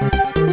Thank you.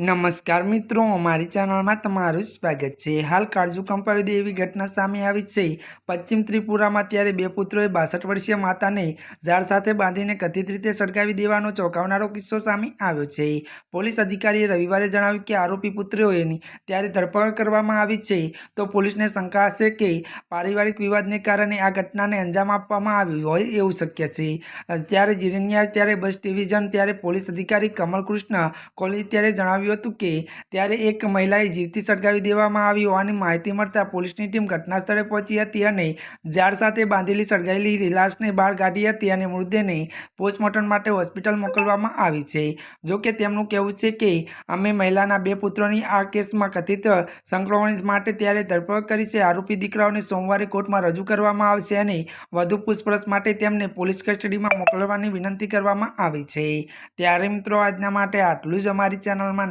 નમસ્કાર મિત્રો અમારી ચેનલમાં તમારું સ્વાગત છે. હાલ કાળજુ કંપાવી દે એવી ઘટના સામે આવી છે. પશ્ચિમ ત્રિપુરામાં ત્યારે બે પુત્રોએ બાસઠ વર્ષીય માતાને ઝાડ સાથે બાંધીને કથિત રીતે સળગાવી દેવાનો ચોંકાવનારો કિસ્સો સામે આવ્યો છે. પોલીસ અધિકારીએ રવિવારે જણાવ્યું કે આરોપી પુત્રોની ત્યારે ધરપકડ કરવામાં આવી છે. તો પોલીસને શંકા હશે કે પારિવારિક વિવાદને કારણે આ ઘટનાને અંજામ આપવામાં આવ્યું હોય એવું શક્ય છે. ત્યારે જીરનિયા ત્યારે બસ ડિવિઝન, ત્યારે પોલીસ અધિકારી કમલ કૃષ્ણ કોહલી ત્યારે જણાવ્યું હતું કે, ત્યારે એક મહિલાએ જીવતી સળગાવી દેવામાં આવી હોવાની માહિતી મળતા પોલીસની ટીમ ઘટના સ્થળે પહોંચી હતી અને ઝાડ સાથે બાંધેલી સળગાવેલી લાશને બહાર કાઢી હતી અને મૃતદેહને પોસ્ટમોર્ટમ માટે હોસ્પિટલ મોકલવામાં આવી છે. જો કે તેમનું કહેવું છે કે, અમે મહિલાના બે પુત્રોની આ કેસમાં કથિત સંકળામણી માટે ત્યારે ધરપકડ કરી છે. આરોપી દીકરાઓને સોમવારે કોર્ટમાં રજૂ કરવામાં આવશે અને વધુ પૂછપરછ માટે તેમને પોલીસ કસ્ટડીમાં મોકલવાની વિનંતી કરવામાં આવી છે. ત્યારે મિત્રો, આજના માટે આટલું જ અમારી ચેનલમાં